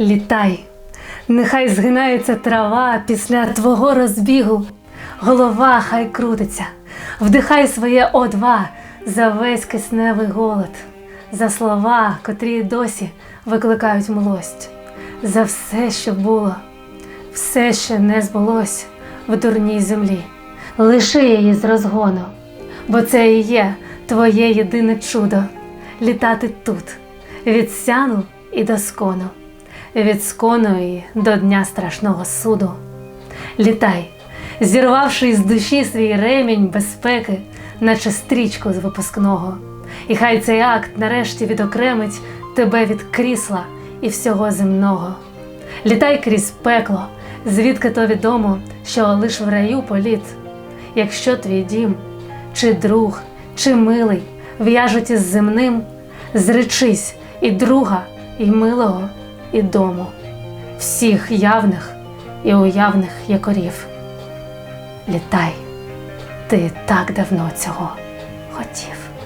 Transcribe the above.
Літай, нехай згинається трава після твого розбігу, голова хай крутиться, вдихай своє О2 за весь кисневий голод, за слова, котрі досі викликають млость, за все, що було, все ще не збулось в дурній землі. Лиши її з розгону, бо це і є твоє єдине чудо. Літати тут, від сяну і до скону, від скону і до дня страшного суду. Літай, зірвавши із душі свій ремінь безпеки, наче стрічку з випускного. І хай цей акт нарешті відокремить тебе від крісла і всього земного. Літай крізь пекло, звідки то відомо, що лиш в раю політ. Якщо твій дім, чи друг, чи милий в'яжуть із земним, зречись і друга, і милого, і дому, всіх явних і уявних якорів. Літай, ти так давно цього хотів.